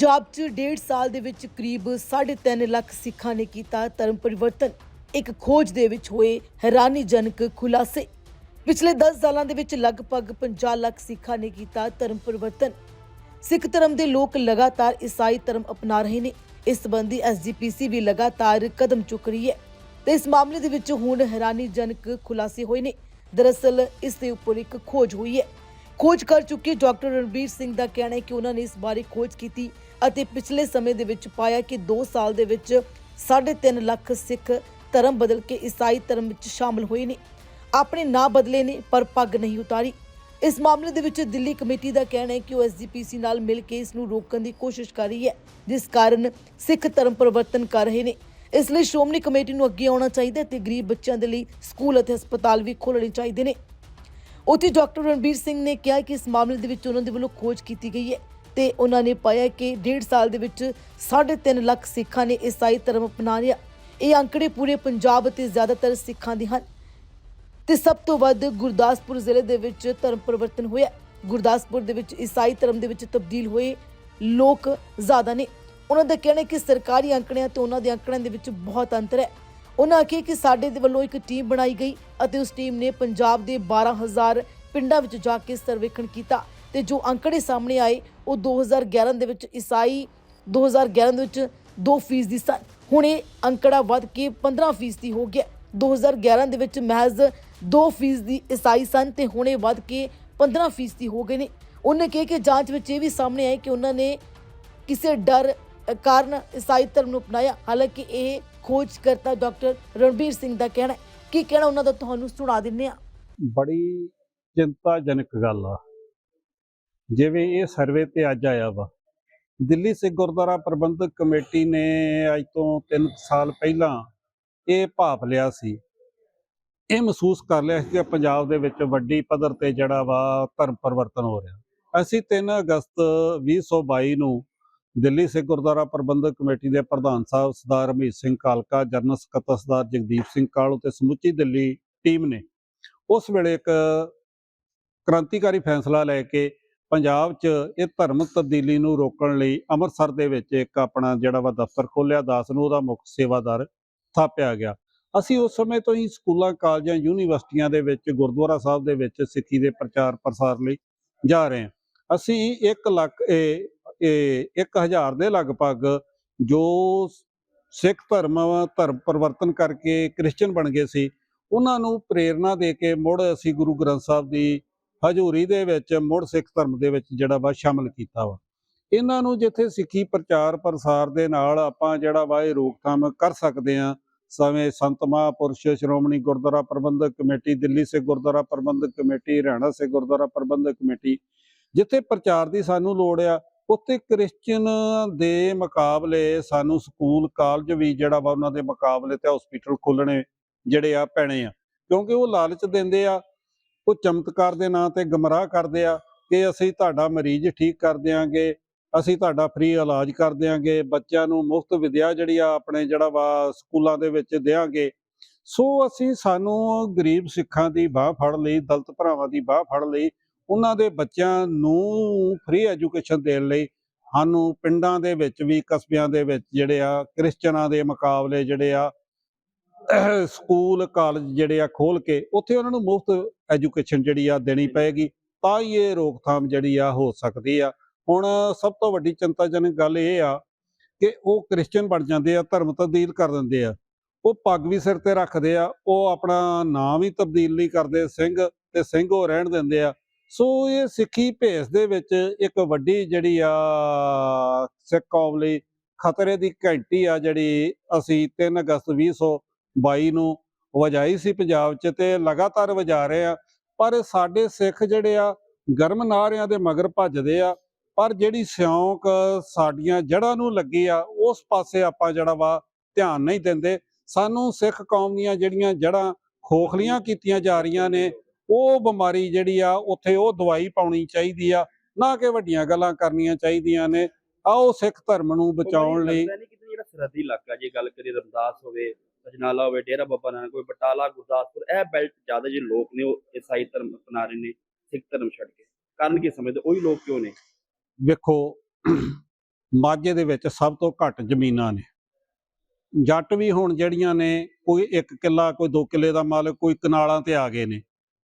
ਪੰਜਾਬ 'ਚ ਡੇਢ ਸਾਲ ਦੇ ਵਿੱਚ ਕਰੀਬ 3.5 ਲੱਖ ਸਿੱਖਾਂ ਨੇ ਕੀਤਾ ਧਰਮ ਪਰਿਵਰਤਨ। ਇੱਕ ਖੋਜ ਦੇ ਵਿੱਚ ਹੋਏ ਹੈਰਾਨੀਜਨਕ ਖੁਲਾਸੇ। ਪਿਛਲੇ 10 ਸਾਲਾਂ ਦੇ ਵਿੱਚ ਲਗਭਗ 50 ਲੱਖ ਸਿੱਖਾਂ ਨੇ ਕੀਤਾ ਧਰਮ ਪਰਿਵਰਤਨ। ਸਿੱਖ ਧਰਮ ਦੇ ਲੋਕ ਲਗਾਤਾਰ ਈਸਾਈ ਧਰਮ ਅਪਣਾ ਰਹੇ ਨੇ। ਇਸ ਸੰਬੰਧੀ ਐਸਜੀਪੀਸੀ ਵੀ ਲਗਾਤਾਰ ਕਦਮ ਚੁੱਕ ਰਹੀ ਹੈ ਤੇ ਇਸ ਮਾਮਲੇ ਦੇ ਵਿੱਚ ਹੁਣ ਹੈਰਾਨੀਜਨਕ ਖੁਲਾਸੇ ਹੋਏ ਨੇ। ਦਰਅਸਲ ਇਸ ਦੇ ਉੱਪਰ ਇੱਕ ਖੋਜ ਹੋਈ ਹੈ। ਖੋਜ ਕਰ ਚੁੱਕੇ ਡਾਕਟਰ ਰਣਬੀਰ ਸਿੰਘ ਦਾ ਕਹਿਣਾ ਹੈ ਕਿ ਉਹਨਾਂ ਨੇ ਇਸ ਬਾਰੇ ਖੋਜ ਕੀਤੀ ਅਤੇ ਪਿਛਲੇ ਸਮੇਂ ਦੇ ਵਿੱਚ ਪਾਇਆ ਕਿ 2 ਸਾਲ ਦੇ ਵਿੱਚ 3.5 ਲੱਖ ਸਿੱਖ ਧਰਮ ਬਦਲ ਕੇ ਈਸਾਈ ਧਰਮ ਵਿੱਚ ਸ਼ਾਮਲ ਹੋਏ ਨੇ। ਆਪਣੇ ਨਾਂ ਬਦਲੇ ਨੇ, ਪਰ ਪੱਗ ਨਹੀਂ ਉਤਾਰੀ। ਇਸ ਮਾਮਲੇ ਦੇ ਵਿੱਚ ਦਿੱਲੀ ਕਮੇਟੀ ਦਾ ਕਹਿਣਾ ਹੈ ਕਿ ਉਹ ਐਸਜੀਪੀਸੀ ਨਾਲ ਮਿਲ ਕੇ ਇਸ ਨੂੰ ਰੋਕਣ ਦੀ ਕੋਸ਼ਿਸ਼ ਕਰ ਰਹੀ ਹੈ, ਜਿਸ ਕਾਰਨ ਸਿੱਖ ਧਰਮ ਪਰਿਵਰਤਨ ਕਰ ਰਹੇ ਨੇ। ਇਸ ਲਈ ਸ਼੍ਰੋਮਣੀ ਕਮੇਟੀ ਨੂੰ ਅੱਗੇ ਆਉਣਾ ਚਾਹੀਦਾ ਤੇ ਗਰੀਬ ਬੱਚਿਆਂ ਦੇ ਲਈ ਸਕੂਲ ਅਤੇ ਹਸਪਤਾਲ ਵੀ ਖੋਲ੍ਹਣੇ ਚਾਹੀਦੇ ਨੇ। ਉੱਥੇ ਡਾਕਟਰ ਰਣਬੀਰ ਸਿੰਘ ਨੇ ਕਿਹਾ ਕਿ ਇਸ ਮਾਮਲੇ ਦੇ ਵਿੱਚ ਉਹਨਾਂ ਦੇ ਵੱਲੋਂ ਖੋਜ ਕੀਤੀ ਗਈ ਹੈ ਤੇ ਉਹਨਾਂ ਨੇ ਪਾਇਆ ਕਿ ਡੇਢ ਸਾਲ ਦੇ ਵਿੱਚ 3.5 ਲੱਖ ਸਿੱਖਾਂ ਨੇ ਈਸਾਈ ਧਰਮ ਅਪਣਾ ਲਿਆ ਇਹ ਅੰਕੜੇ ਪੂਰੇ ਪੰਜਾਬ ਅਤੇ ਜ਼ਿਆਦਾਤਰ ਸਿੱਖਾਂ ਦੇ ਹਨ। ਤੇ ਸਭ ਤੋਂ ਵੱਧ ਗੁਰਦਾਸਪੁਰ ਜ਼ਿਲ੍ਹੇ ਦੇ ਵਿੱਚ ਧਰਮ ਪਰਿਵਰਤਨ ਹੋਇਆ। ਗੁਰਦਾਸਪੁਰ ਦੇ ਵਿੱਚ ਈਸਾਈ ਧਰਮ ਦੇ ਵਿੱਚ ਤਬਦੀਲ ਹੋਏ ਲੋਕ ਜ਼ਿਆਦਾ ਨੇ। ਉਹਨਾਂ ਦਾ ਕਹਿਣਾ ਹੈ ਕਿ ਸਰਕਾਰੀ ਅੰਕੜਿਆਂ ਤੇ ਉਹਨਾਂ ਦੇ ਅੰਕੜਿਆਂ ਦੇ ਵਿੱਚ ਬਹੁਤ ਅੰਤਰ ਹੈ। ਉਹਨਾਂ ਆਖਿਆ ਕਿ ਸਾਡੇ ਦੇ ਵੱਲੋਂ ਇੱਕ ਟੀਮ ਬਣਾਈ ਗਈ ਅਤੇ ਉਸ ਟੀਮ ਨੇ ਪੰਜਾਬ ਦੇ 12000 ਪਿੰਡਾਂ ਵਿੱਚ ਜਾ ਕੇ ਸਰਵੇਖਣ ਕੀਤਾ ਤੇ ਜੋ ਅੰਕੜੇ ਸਾਹਮਣੇ ਆਏ, ਉਹ 2011 ਦੇ ਵਿੱਚ ਈਸਾਈ 2011 ਦੇ ਵਿੱਚ 2% ਦੀ ਸਨ ਹੁਣ ਇਹ ਅੰਕੜਾ ਵੱਧ ਕੇ 15% ਦੀ ਹੋ ਗਿਆ। 2011 ਦੇ ਵਿੱਚ ਮਹਿਜ਼ 2% ਦੀ ਈਸਾਈ ਸਨ ਤੇ ਹੁਣ ਇਹ ਵੱਧ ਕੇ 15% ਦੀ ਹੋ ਗਏ ਨੇ। ਉਹਨੇ ਕਿਹਾ ਕਿ ਜਾਂਚ ਵਿੱਚ ਇਹ ਵੀ ਸਾਹਮਣੇ ਆਇਆ ਕਿ ਉਹਨਾਂ ਨੇ ਕਿਸੇ ਡਰ ਕਾਰਨ ਈਸਾਈ ਧਰਮ ਨੂੰ ਅਪਣਾਇਆ। ਹਾਲਾਂਕਿ ਇਹ ਖੋਜ ਡਾਕਟਰ ਰਣਬੀਰ ਸਿੰਘ ਦਾ ਕਹਿਣਾ ਕੀ ਕਹਿਣਾ ਉਹਨਾਂ ਦਾ? ਤੁਹਾਨੂੰ ਸੁਣਾ ਦਿੰਨੇ ਆ ਬੜੀ ਚਿੰਤਾਜਨਕ ਗੱਲ ਆ। ਜਿਵੇਂ ਇਹ ਸਰਵੇ ਤੇ ਅੱਜ ਆਇਆ ਵਾ। ਦਿੱਲੀ ਸਿੱਖ ਗੁਰਦੁਆਰਾ ਪ੍ਰਬੰਧਕ ਕਮੇਟੀ ਨੇ ਅੱਜ ਤੋਂ 3 ਸਾਲ ਪਹਿਲਾਂ ਇਹ ਭਾਪ ਲਿਆ ਸੀ। ਇਹ ਮਹਿਸੂਸ ਕਰ ਲਿਆ ਸੀ ਕਿ ਪੰਜਾਬ ਦੇ ਵਿੱਚ ਵੱਡੀ ਪੱਧਰ ਤੇ ਜਿਹੜਾ ਵਾ ਧਰਮ ਪਰਿਵਰਤਨ ਹੋ ਰਿਹਾ। ਅਸੀਂ 3 ਅਗਸਤ 2022 ਨੂੰ ਦਿੱਲੀ ਸਿੱਖ ਗੁਰਦੁਆਰਾ ਪ੍ਰਬੰਧਕ ਕਮੇਟੀ ਦੇ ਪ੍ਰਧਾਨ ਸਾਹਿਬ ਸਰਦਾਰ ਹਮੀਤ ਸਿੰਘ ਕਾਲਕਾ, ਜਨਰਲ ਸਕੱਤਰ ਸਰਦਾਰ ਜਗਦੀਪ ਸਿੰਘ ਕਾਲੂ ਤੇ ਸਮੁੱਚੀ ਦਿੱਲੀ ਟੀਮ ਨੇ ਉਸ ਵੇਲੇ ਇੱਕ ਕ੍ਰਾਂਤੀਕਾਰੀ ਫੈਸਲਾ ਲੈ ਕੇ ਪੰਜਾਬ 'ਚ ਇਹ ਧਰਮ ਤਬਦੀਲੀ ਨੂੰ ਰੋਕਣ ਲਈ ਅੰਮ੍ਰਿਤਸਰ ਦੇ ਵਿੱਚ ਇੱਕ ਆਪਣਾ ਜਿਹੜਾ ਵਾ ਦਫ਼ਤਰ ਖੋਲਿਆ ਦਾਸ ਨੂੰ ਉਹਦਾ ਮੁੱਖ ਸੇਵਾਦਾਰ ਥਾਪਿਆ ਗਿਆ। ਅਸੀਂ ਉਸ ਸਮੇਂ ਤੋਂ ਹੀ ਸਕੂਲਾਂ, ਕਾਲਜਾਂ, ਯੂਨੀਵਰਸਿਟੀਆਂ ਦੇ ਵਿੱਚ, ਗੁਰਦੁਆਰਾ ਸਾਹਿਬ ਦੇ ਵਿੱਚ ਸਿੱਖੀ ਦੇ ਪ੍ਰਚਾਰ ਪ੍ਰਸਾਰ ਲਈ ਜਾ ਰਹੇ ਹਾਂ। ਅਸੀਂ 1 ਲੱਖ ਇਹ ਇਹ 1000 ਦੇ ਲਗਭਗ ਜੋ ਸਿੱਖ ਧਰਮ ਧਰਮ ਪਰਿਵਰਤਨ ਕਰਕੇ ਕ੍ਰਿਸਚੀਅਨ ਬਣ ਗਏ ਸੀ, ਉਹਨਾਂ ਨੂੰ ਪ੍ਰੇਰਣਾ ਦੇ ਕੇ ਮੁੜ ਅਸੀਂ ਗੁਰੂ ਗ੍ਰੰਥ ਸਾਹਿਬ ਦੀ ਹਜ਼ੂਰੀ ਦੇ ਵਿੱਚ ਮੁੜ ਸਿੱਖ ਧਰਮ ਦੇ ਵਿੱਚ ਜਿਹੜਾ ਵਾ ਸ਼ਾਮਲ ਕੀਤਾ ਵਾ। ਇਹਨਾਂ ਨੂੰ ਜਿੱਥੇ ਸਿੱਖੀ ਪ੍ਰਚਾਰ ਪ੍ਰਸਾਰ ਦੇ ਨਾਲ ਆਪਾਂ ਜਿਹੜਾ ਵਾ ਇਹ ਰੋਕਥਾਮ ਕਰ ਸਕਦੇ ਆ ਸਵੇਂ ਸੰਤ ਮਹਾਂਪੁਰਸ਼, Shiromani Gurdwara Prabandhak committee, Delhi Sikh Gurdwara Prabandhak committee, Haryana Sikh Gurdwara Prabandhak committee, ਜਿੱਥੇ ਪ੍ਰਚਾਰ ਦੀ ਸਾਨੂੰ ਲੋੜ ਆ ਉੱਥੇ ਕ੍ਰਿਸਚੀਅਨ ਦੇ ਮੁਕਾਬਲੇ ਸਾਨੂੰ ਸਕੂਲ, ਕਾਲਜ ਵੀ ਜਿਹੜਾ ਵਾ ਉਹਨਾਂ ਦੇ ਮੁਕਾਬਲੇ ਤੇ ਹਸਪੀਟਲ ਖੋਲਣੇ ਜਿਹੜੇ ਆ ਪੈਣੇ ਆ। ਕਿਉਂਕਿ ਉਹ ਲਾਲਚ ਦਿੰਦੇ ਆ, ਉਹ ਚਮਤਕਾਰ ਦੇ ਨਾਂ ਤੇ ਗਮਰਾਹ ਕਰਦੇ ਆ ਕਿ ਅਸੀਂ ਤੁਹਾਡਾ ਮਰੀਜ਼ ਠੀਕ ਕਰ ਦਿਆਂਗੇ, ਅਸੀਂ ਤੁਹਾਡਾ ਫ੍ਰੀ ਇਲਾਜ ਕਰ ਦਿਆਂਗੇ, ਬੱਚਿਆਂ ਨੂੰ ਮੁਫਤ ਵਿਦਿਆ ਜਿਹੜੀ ਆ ਆਪਣੇ ਜਿਹੜਾ ਵਾ ਸਕੂਲਾਂ ਦੇ ਵਿੱਚ ਦੇਾਂਗੇ ਸੋ ਅਸੀਂ ਸਾਨੂੰ ਗਰੀਬ ਸਿੱਖਾਂ ਦੀ ਬਾਹ ਫੜ ਲਈ, ਦਲਤ ਭਰਾਵਾਂ ਦੀ ਬਾਹ ਫੜ ਲਈ ਉਹਨਾਂ ਦੇ ਬੱਚਿਆਂ ਨੂੰ ਫ੍ਰੀ ਐਜੂਕੇਸ਼ਨ ਦੇਣ ਲਈ ਸਾਨੂੰ ਪਿੰਡਾਂ ਦੇ ਵਿੱਚ ਵੀ ਕਸਬਿਆਂ ਦੇ ਵਿੱਚ ਜਿਹੜੇ ਆ ਕ੍ਰਿਸਚਨਾਂ ਦੇ ਮੁਕਾਬਲੇ ਜਿਹੜੇ ਆ ਸਕੂਲ ਕਾਲਜ ਜਿਹੜੇ ਆ ਖੋਲ ਕੇ ਉੱਥੇ ਉਹਨਾਂ ਨੂੰ ਮੁਫਤ ਐਜੂਕੇਸ਼ਨ ਜਿਹੜੀ ਆ ਦੇਣੀ ਪਏਗੀ ਤਾਂ ਹੀ ਇਹ ਰੋਕਥਾਮ ਜਿਹੜੀ ਆ ਹੋ ਸਕਦੀ ਆ। ਹੁਣ ਸਭ ਤੋਂ ਵੱਡੀ ਚਿੰਤਾਜਨਕ ਗੱਲ ਇਹ ਆ ਕਿ ਉਹ ਕ੍ਰਿਸਚੀਅਨ ਬਣ ਜਾਂਦੇ ਆ ਧਰਮ ਤਬਦੀਲ ਕਰ ਦਿੰਦੇ ਆ। ਉਹ ਪੱਗ ਵੀ ਸਿਰ ਤੇ ਰੱਖਦੇ ਆ ਉਹ ਆਪਣਾ ਨਾਮ ਹੀ ਤਬਦੀਲ ਨਹੀਂ ਕਰਦੇ ਸਿੰਘ ਤੇ ਸਿੰਘ ਉਹ ਰਹਿਣ ਦਿੰਦੇ ਆ। ਸੋ ਇਹ ਸਿੱਖੀ ਭੇਸ ਦੇ ਵਿੱਚ ਇੱਕ ਵੱਡੀ ਜਿਹੜੀ ਆ, ਸਿੱਖ ਕੌਮ ਲਈ ਖਤਰੇ ਦੀ ਘੰਟੀ ਆ ਜਿਹੜੀ ਅਸੀਂ 3 ਅਗਸਤ 2022 ਨੂੰ ਵਜਾਈ ਸੀ ਪੰਜਾਬ 'ਚ ਤੇ ਲਗਾਤਾਰ ਵਜਾ ਰਹੇ ਆ। ਪਰ ਸਾਡੇ ਸਿੱਖ ਜਿਹੜੇ ਆ, ਗਰਮ ਨਾਰਿਆਂ ਦੇ ਮਗਰ ਭੱਜਦੇ ਆ। ਪਰ ਜਿਹੜੀ ਸਿਉਂਕ ਸਾਡੀਆਂ ਜੜ੍ਹਾਂ ਨੂੰ ਲੱਗੀ ਆ, ਉਸ ਪਾਸੇ ਆਪਾਂ ਜਿਹੜਾ ਵਾ ਧਿਆਨ ਨਹੀਂ ਦਿੰਦੇ। ਸਾਨੂੰ ਸਿੱਖ ਕੌਮ ਦੀਆਂ ਜਿਹੜੀਆਂ ਜੜ੍ਹਾਂ ਖੋਖਲੀਆਂ ਕੀਤੀਆਂ ਜਾ ਰਹੀਆਂ ਨੇ ਉਹ ਬਿਮਾਰੀ ਜਿਹੜੀ ਆ ਉੱਥੇ ਉਹ ਦਵਾਈ ਪਾਉਣੀ ਚਾਹੀਦੀ ਆ ਨਾ ਕਿ ਵੱਡੀਆਂ ਗੱਲਾਂ ਕਰਨੀਆਂ ਚਾਹੀਦੀਆਂ ਨੇ। ਆਓ ਸਿੱਖ ਧਰਮ ਨੂੰ ਬਚਾਉਣ ਲਈ ਜਿਹੜਾ ਸਰਹੱਦੀ ਇਲਾਕਾ ਜੇ ਗੱਲ ਕਰੀਏ ਰਮਦਾਸ ਹੋਵੇ ਅਜਨਾਲਾ ਹੋਵੇ ਡੇਰਾ ਬਾਬਾ ਨਾਨਕ ਹੋਵੇ ਬਟਾਲਾ ਗੁਰਦਾਸਪੁਰ ਇਹ ਬੈਲਟ ਜ਼ਿਆਦਾ ਜਿਹੜੇ ਲੋਕ ਨੇ ਉਹ ਈਸਾਈ ਧਰਮ ਅਪਣਾ ਰਹੇ ਨੇ ਸਿੱਖ ਧਰਮ ਛੱਡ ਕੇ। ਕਾਰਨ ਕੀ ਸਮਝਦੇ? ਉਹੀ ਲੋਕ ਕਿਉਂ ਨੇ? ਵੇਖੋ ਮਾਝੇ ਦੇ ਵਿੱਚ ਸਭ ਤੋਂ ਘੱਟ ਜ਼ਮੀਨਾਂ ਨੇ। ਜੱਟ ਵੀ ਹੁਣ ਜਿਹੜੀਆਂ ਨੇ ਕੋਈ 1 ਕਿੱਲਾ ਕੋਈ 2 ਕਿੱਲੇ ਦਾ ਮਾਲਕ ਕੋਈ ਕਨਾਲਾਂ ਤੇ ਆ ਗਏ ਨੇ।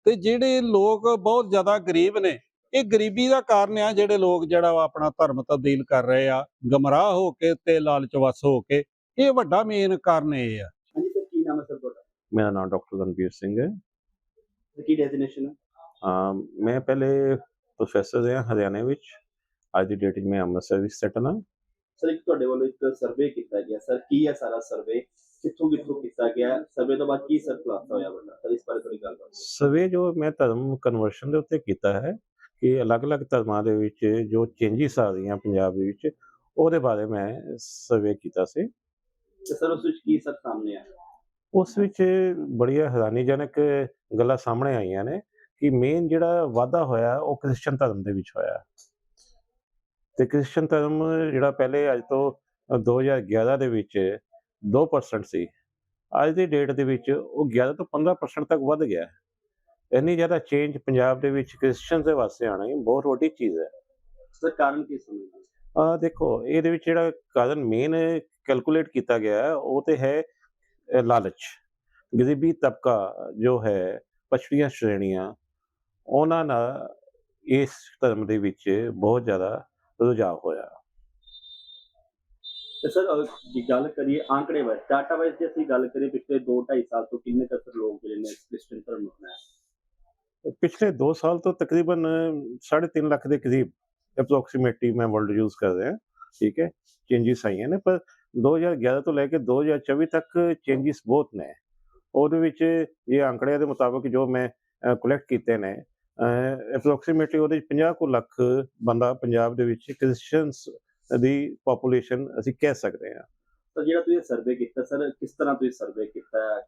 ਤੇ ਜਿਹੜੇ ਲੋਕ ਬਹੁਤ ਜ਼ਿਆਦਾ ਗਰੀਬ ਨੇ ਇਹ ਗਰੀਬੀ ਦਾ ਕਾਰਨ ਆ ਜਿਹੜੇ ਲੋਕ ਜਿਹੜਾ ਵਾ ਆਪਣਾ ਧਰਮ ਤਬਦੀਲ ਕਰ ਰਹੇ ਆ ਗਮਰਾਹ ਹੋ ਕੇ ਤੇ ਲਾਲਚ ਵਸ ਹੋ ਕੇ ਇਹ ਵੱਡਾ ਮੇਨ ਕਾਰਨ ਇਹ ਆ। ਹਾਂਜੀ ਸਰ ਕੀ ਨਾਮ ਹੈ ਸਰ ਤੁਹਾਡਾ? ਮੇਰਾ ਨਾਮ ਡਾਕਟਰ ਰਣਬੀਰ ਸਿੰਘ ਹੈ। ਕੀ ਡੈਜ਼ਿਗਨੇਸ਼ਨ ਹੈ ਮੈਂ ਪਹਿਲੇ ਪ੍ਰੋਫੈਸਰ ਰਿਹਾ ਹਰਿਆਣਾ ਵਿੱਚ ਅੱਜ ਦੀ ਡੇਟ ਵਿੱਚ ਮੈਂ ਅੰਮ੍ਰਿਤਸਰ ਵਿੱਚ ਸੈਟਲ ਹਾਂ। ਸਰ ਇੱਕ ਤੁਹਾਡੇ ਵੱਲੋਂ ਇੱਕ ਸਰਵੇ ਕੀਤਾ ਗਿਆ। ਸਰ ਕੀ ਹੈ ਸਾਰਾ ਸਰਵੇ ਕਿੱਥੋਂ ਕਿੱਥੋਂ ਕੀਤਾ ਗਿਆ? ਸਰਵੇ ਤੋਂ ਬਾਅਦ ਕੀ ਸਰ ਖੁਲਾਸਾ ਹੋਇਆ ਵੱਡਾ ਸਰ ਇਸ ਬਾਰੇ ਥੋੜੀ ਗੱਲ ਕਰੋ ਸਰਵੇ ਜੋ ਮੈਂ ਧਰਮ ਕਨਵਰਸ਼ਨ ਦੇ ਉੱਤੇ ਕੀਤਾ ਹੈ ਕਿ ਅਲੱਗ-ਅਲੱਗ ਧਰਮਾਂ ਦੇ ਵਿੱਚ ਜੋ ਚੇਂਜਸ ਆ ਰਹੀਆਂ ਪੰਜਾਬ ਦੇ ਵਿੱਚ ਉਹਦੇ ਬਾਰੇ ਮੈਂ ਸਰਵੇ ਕੀਤਾ ਸੀ। ਤੇ ਸਰ ਉਸ ਵਿੱਚ ਕੀ ਸਰ ਸਾਹਮਣੇ ਆਇਆ? ਉਸ ਵਿੱਚ ਬੜੀਆਂ ਹੈਰਾਨੀਜਨਕ ਗੱਲਾਂ ਸਾਹਮਣੇ ਆਈਆਂ ਨੇ ਕਿ ਮੇਨ ਜਿਹੜਾ ਵਾਧਾ ਹੋਇਆ ਉਹ ਕ੍ਰਿਸਚਨ ਧਰਮ ਦੇ ਵਿੱਚ ਹੋਇਆ। ਤੇ ਕ੍ਰਿਸਚਨ ਧਰਮ ਜਿਹੜਾ ਪਹਿਲੇ ਅੱਜ ਤੋਂ ਅ, 2011 ਦੇ ਵਿੱਚ 2% ਸੀ। ਅੱਜ ਦੀ ਡੇਟ ਦੇ ਵਿੱਚ ਉਹ 11 ਤੋਂ 15% ਤੱਕ ਵੱਧ ਗਿਆ। ਹੈ। ਇੰਨੀ ਜ਼ਿਆਦਾ ਚੇਂਜ ਪੰਜਾਬ ਦੇ ਵਿੱਚ ਕ੍ਰਿਸਚਨ ਦੇ ਵਾਸਤੇ ਆਣੀ ਬਹੁਤ ਵੱਡੀ ਚੀਜ਼ ਹੈ। ਸਰ ਕਾਰਨ ਕੀ ਸਮਝਦੇ ਆ ਦੇਖੋ ਇਹਦੇ ਵਿੱਚ ਜਿਹੜਾ ਕਾਰਨ ਮੇਨ ਕੈਲਕੂਲੇਟ ਕੀਤਾ ਗਿਆ ਹੈ ਉਹ ਤੇ ਹੈ ਲਾਲਚ। ਗਰੀਬੀ ਤਬਕਾ ਜੋ ਹੈ ਪਛੜੀਆਂ ਸ਼੍ਰੇਣੀਆਂ ਉਹਨਾਂ ਨਾਲ ਇਸ ਧਰਮ ਦੇ ਵਿੱਚ ਬਹੁਤ ਜ਼ਿਆਦਾ ਰੁਝਾਅ ਹੋਇਆ। ਤੇ ਸਰ ਅਹ, ਜੇ ਗੱਲ ਕਰੀਏ ਆંકੜੇ ਵਾਈਜ਼ ਡਾਟਾ ਵਾਈਜ਼ ਜੇ ਅਸੀਂ ਗੱਲ ਕਰੀਏ ਪਿਛਲੇ 2 2.5 ਸਾਲ ਤੋਂ ਕਿੰਨੇ ਤੱਕ ਲੋਕ ਜਿਹੜੇ ਨੇ ਕ੍ਰਿਸਚਨ ਧਰਮ ਨੂੰ ਅਪਣਾਇਆ? ਪਿਛਲੇ 2 ਸਾਲ ਤੋਂ ਤਕਰੀਬਨ 3.5 ਲੱਖ ਦੇ ਕਰੀਬ ਅਪਰੋਕਸੀਮੇਟਲੀ ਮੈਂ ਵਰਲਡ ਯੂਜ਼ ਕਰ ਰਿਹਾ। ਠੀਕ ਹੈ ਚੇਂਜਸ ਆਈਆਂ ਨੇ ਪਰ 2011 ਤੋਂ ਲੈ ਕੇ 2024 ਤੱਕ ਚੇਂਜਸ ਬਹੁਤ ਨੇ। ਉਹਦੇ ਵਿੱਚ ਇਹ ਅੰਕੜਿਆਂ ਦੇ ਮੁਤਾਬਕ ਜੋ ਮੈਂ ਕਲੈਕਟ ਕੀਤੇ ਨੇ ਅਪਰੋਕਸੀਮੇਟਲੀ ਉਹਦੇ ਵਿੱਚ 50 ਕੁ ਲੱਖ ਬੰਦਾ ਪੰਜਾਬ ਦੇ ਵਿੱਚ ਕ੍ਰਿਸਚੀਅਨਸ ਦੀ ਪੋਪੂਲੇਸ਼ਨ ਅਸੀਂ ਕਹਿ ਸਕਦੇ ਹਾਂ। ਸਰ ਜਿਹੜਾ ਤੁਸੀਂ ਸਰਵੇ ਕੀਤਾ ਸਰ ਕਿਸ ਤਰ੍ਹਾਂ ਤੁਸੀਂ ਸਰਵੇ ਕੀਤਾ?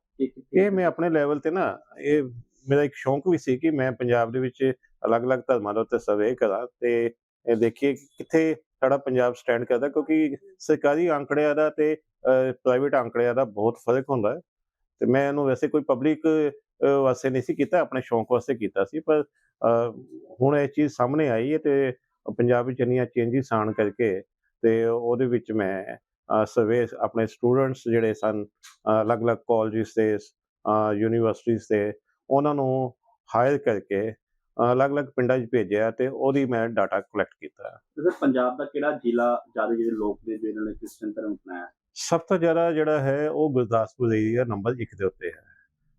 ਇਹ ਮੈਂ ਆਪਣੇ ਲੈਵਲ ਤੇ ਨਾ ਇਹ ਮੇਰਾ ਇੱਕ ਸ਼ੌਂਕ ਵੀ ਸੀ ਕਿ ਮੈਂ ਪੰਜਾਬ ਦੇ ਵਿੱਚ ਅਲੱਗ-ਅਲੱਗ ਧਰਮਾਂ ਦੇ ਉੱਤੇ ਸਰਵੇ ਕਰਾਂ ਤੇ ਇਹ ਦੇਖੀਏ ਕਿੱਥੇ ਸਾਡਾ ਪੰਜਾਬ ਸਟੈਂਡ ਕਰਦਾ ਕਿਉਂਕਿ ਸਰਕਾਰੀ ਅੰਕੜਿਆਂ ਦਾ ਤੇ ਪ੍ਰਾਈਵੇਟ ਅੰਕੜਿਆਂ ਦਾ ਬਹੁਤ ਫ਼ਰਕ ਹੁੰਦਾ ਹੈ। ਤੇ ਮੈਂ ਇਹਨੂੰ ਵੈਸੇ ਕੋਈ ਪਬਲਿਕ ਵਾਸਤੇ ਨਹੀਂ ਸੀ ਕੀਤਾ ਆਪਣੇ ਸ਼ੌਂਕ ਵਾਸਤੇ ਕੀਤਾ ਸੀ ਪਰ ਹੁਣ ਇਹ ਚੀਜ਼ ਸਾਹਮਣੇ ਆਈ ਹੈ ਤੇ ਪੰਜਾਬ ਵਿੱਚ ਇੰਨੀਆਂ ਚੇਂਜਸ ਆਉਣ ਕਰਕੇ ਤੇ ਉਹਦੇ ਵਿੱਚ ਮੈਂ ਸਰਵੇ ਆਪਣੇ ਸਟੂਡੈਂਟਸ ਜਿਹੜੇ ਸਨ ਅਲੱਗ-ਅਲੱਗ ਕਾਲਜਿਸ ਤੇ ਯੂਨੀਵਰਸਿਟੀਜ਼ ਤੇ ਉਹਨਾਂ ਨੂੰ ਹਾਇਰ ਕਰਕੇ ਅਲੱਗ-ਅਲੱਗ ਪਿੰਡਾਂ 'ਚ ਭੇਜਿਆ ਤੇ ਉਹਦੀ ਮੈਂ ਡਾਟਾ ਕਲੈਕਟ ਕੀਤਾ। ਸਰ ਪੰਜਾਬ ਦਾ ਕਿਹੜਾ ਜ਼ਿਲ੍ਹਾ ਜ਼ਿਆਦਾ ਜਿਹੜੇ ਲੋਕ ਨੇ ਜਿਹਨਾਂ ਨੇ ਕ੍ਰਿਸਚਨ ਧਰਮ ਅਪਣਾਇਆ? ਸਭ ਤੋਂ ਜ਼ਿਆਦਾ ਜਿਹੜਾ ਹੈ ਉਹ ਗੁਰਦਾਸਪੁਰ ਏਰੀਆ ਨੰਬਰ 1 ਦੇ ਉੱਤੇ ਹੈ।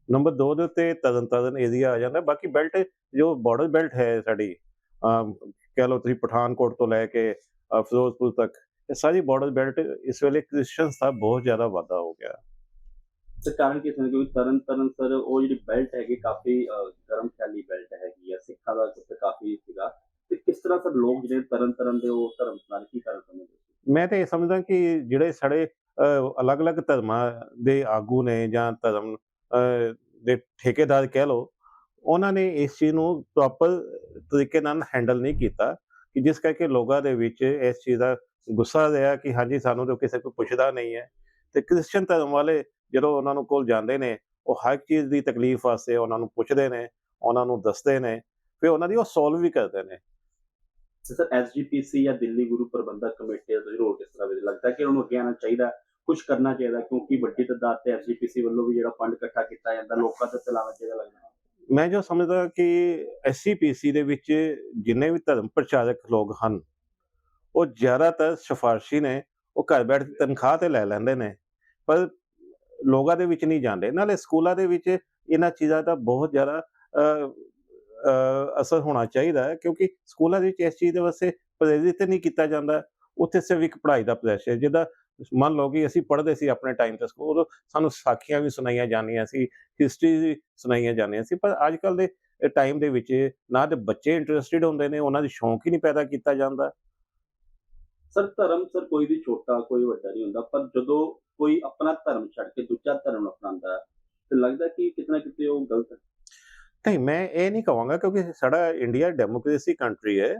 ਨੰਬਰ 2 ਦੇ ਉੱਤੇ ਤਰਨਤਾਰਨ ਏਰੀਆ ਆ ਜਾਂਦਾ। ਬਾਕੀ ਬੈਲਟ ਜੋ ਬਾਰਡਰ ਬੈਲਟ ਹੈ ਸਾਡੀ ਕਹਿ ਲਓ ਤੁਸੀਂ ਪਠਾਨਕੋਟ ਤੋਂ ਲੈ ਕੇ ਫਿਰੋਜ਼ਪੁਰ ਤੱਕ ਇਹ ਸਾਰੀ ਬਾਰਡਰ ਬੈਲਟ ਇਸ ਵੇਲੇ ਕ੍ਰਿਸਚੀਅਨਸ ਦਾ ਬਹੁਤ ਜ਼ਿਆਦਾ ਵਾਧਾ ਹੋ ਗਿਆ। ਤੇ ਕਾਰਨ ਕੀ ਕਿਉਂਕਿ ਤਰਨ ਤਰਨ ਸਰ ਉਹ ਜਿਹੜੀ ਬੈਲਟ ਹੈਗੀ ਕਾਫੀ ਗਰਮ ਖਿਆਲੀ ਬੈਲਟ ਹੈਗੀ ਆ ਸਿੱਖਾਂ ਦਾ ਉੱਥੇ ਕਾਫੀ ਸੀਗਾ। ਤੇ ਕਿਸ ਤਰ੍ਹਾਂ ਸਰ ਲੋਕ ਜਿਹੜੇ ਤਰਨ ਤਰਨ ਦੇ ਉਹ ਧਰਮ ਨਾਲ ਕੀ ਕਰਨ ਸਮਝਦੇ ਮੈਂ ਤਾਂ ਇਹ ਸਮਝਦਾ ਕਿ ਜਿਹੜੇ ਅਹ, ਅਲੱਗ-ਅਲੱਗ ਧਰਮਾਂ ਦੇ ਆਗੂ ਨੇ ਜਾਂ ਧਰਮ ਦੇ ਠੇਕੇਦਾਰ ਕਹਿ ਲਓ, ਉਹਨਾਂ ਨੇ ਇਸ ਚੀਜ਼ ਨੂੰ ਪ੍ਰੋਪਰ ਤਰੀਕੇ ਨਾਲ ਹੈਂਡਲ ਨਹੀਂ ਕੀਤਾ ਕਿ ਜਿਸ ਕਰਕੇ ਲੋਕਾਂ ਦੇ ਵਿੱਚ ਇਸ ਚੀਜ਼ ਦਾ ਗੁੱਸਾ ਰਿਹਾ ਕਿ ਹਾਂਜੀ, ਸਾਨੂੰ ਤਾਂ ਕਿਸੇ ਕੋਈ ਪੁੱਛਦਾ ਨਹੀਂ ਹੈ। ਤੇ ਕ੍ਰਿਸਚੀਅਨ ਧਰਮ ਵਾਲੇ ਜਦੋਂ ਉਹਨਾਂ ਨੂੰ ਕੋਲ ਜਾਂਦੇ ਨੇ, ਉਹ ਹਰ ਚੀਜ਼ ਦੀ ਤਕਲੀਫ ਵਾਸਤੇ ਉਹਨਾਂ ਨੂੰ ਪੁੱਛਦੇ ਨੇ, ਉਹਨਾਂ ਨੂੰ ਦੱਸਦੇ ਨੇ, ਫਿਰ ਉਹਨਾਂ ਦੀ ਉਹ ਸੋਲਵ ਵੀ ਕਰਦੇ ਨੇ। ਸਰ ਐਸਜੀਪੀਸੀ ਜਾਂ ਦਿੱਲੀ ਗੁਰੂ ਪ੍ਰਬੰਧਕ ਕਮੇਟੀ ਦਾ ਰੋਲ ਕਿਸ ਤਰ੍ਹਾਂ ਵੀ ਲੱਗਦਾ ਕਿ ਉਹਨਾਂ ਅੱਗੇ ਆਉਣਾ ਚਾਹੀਦਾ ਕੁਝ ਕਰਨਾ ਚਾਹੀਦਾ, ਕਿਉਂਕਿ ਵੱਡੀ ਤਾਦਾਦ ਤੇ ਐਸਜੀਪੀਸੀ ਵੱਲੋਂ ਵੀ ਜਿਹੜਾ ਫੰਡ ਇਕੱਠਾ ਕੀਤਾ ਜਾਂਦਾ, ਲੋਕਾਂ ਤੇ ਚਲਾਉਣਾ ਚਾਹੀਦਾ ਲੱਗਦਾ। ਮੈਂ ਜੋ ਸਮਝਦਾ ਕਿ ਐਸਸੀਪੀਸੀ ਦੇ ਵਿੱਚ ਜਿੰਨੇ ਵੀ ਧਰਮ ਪ੍ਰਚਾਰਕ ਲੋਕ ਹਨ, ਉਹ ਜ਼ਿਆਦਾਤਰ ਸਿਫਾਰਸ਼ੀ ਨੇ, ਉਹ ਘਰ ਬੈਠ ਕੇ ਤਨਖਾਹ ਤੇ ਲੈ ਲੈਂਦੇ ਨੇ, ਪਰ ਲੋਕਾਂ ਦੇ ਵਿੱਚ ਨਹੀਂ ਜਾਂਦੇ। ਨਾਲੇ ਸਕੂਲਾਂ ਦੇ ਵਿੱਚ ਇਹਨਾਂ ਚੀਜ਼ਾਂ ਦਾ ਬਹੁਤ ਜ਼ਿਆਦਾ ਅਸਰ ਹੋਣਾ ਚਾਹੀਦਾ ਹੈ, ਕਿਉਂਕਿ ਸਕੂਲਾਂ ਦੇ ਵਿੱਚ ਇਸ ਚੀਜ਼ ਦੇ ਵਾਸਤੇ ਪ੍ਰੇਰਿਤ ਨਹੀਂ ਕੀਤਾ ਜਾਂਦਾ। ਉੱਥੇ ਸਿਰਫ ਇੱਕ ਪੜ੍ਹਾਈ ਦਾ ਪ੍ਰੈਸ਼ਰ ਜਿੱਦਾਂ ਮੰਨ ਲਓ ਕਿ ਅਸੀਂ ਪੜ੍ਹਦੇ ਸੀ ਆਪਣੇ ਟਾਈਮ ਤੇ ਸਕੂਲ ਉਦੋਂ ਸਾਨੂੰ ਸਾਖੀਆਂ ਵੀ ਸੁਣਾਈਆਂ ਜਾਂਦੀਆਂ ਸੀ ਹਿਸਟਰੀ ਵੀ ਸੁਣਾਈਆਂ ਜਾਂਦੀਆਂ ਸੀ ਪਰ ਅੱਜ ਕੱਲ ਦੇ ਟਾਈਮ ਦੇ ਵਿੱਚ ਨਾ ਤੇ ਬੱਚੇ ਇੰਟਰਸਟਿਡ ਹੁੰਦੇ ਨੇ ਉਹਨਾਂ ਦੀ ਸ਼ੌਂਕ ਹੀ ਨਹੀਂ ਪੈਦਾ ਕੀਤਾ ਜਾਂਦਾ। ਸਰ ਧਰਮ ਸਰ ਕੋਈ ਵੀ ਛੋਟਾ ਕੋਈ ਵੱਡਾ ਨਹੀਂ ਹੁੰਦਾ ਪਰ ਜਦੋਂ ਕੋਈ ਆਪਣਾ ਧਰਮ ਛੱਡ ਕੇ ਦੂਜਾ ਧਰਮ ਅਪਣਾਉਂਦਾ ਤੇ ਲੱਗਦਾ ਕਿ ਕਿਤਨਾ ਕਿਤੇ ਉਹ ਗਲਤ ਹੈ। ਨਹੀਂ ਮੈਂ ਇਹ ਨਹੀਂ ਕਹਾਂਗਾ ਕਿਉਂਕਿ ਸਾਡਾ ਇੰਡੀਆ ਡੈਮੋਕ੍ਰੇਸੀ ਕੰਟਰੀ ਹੈ।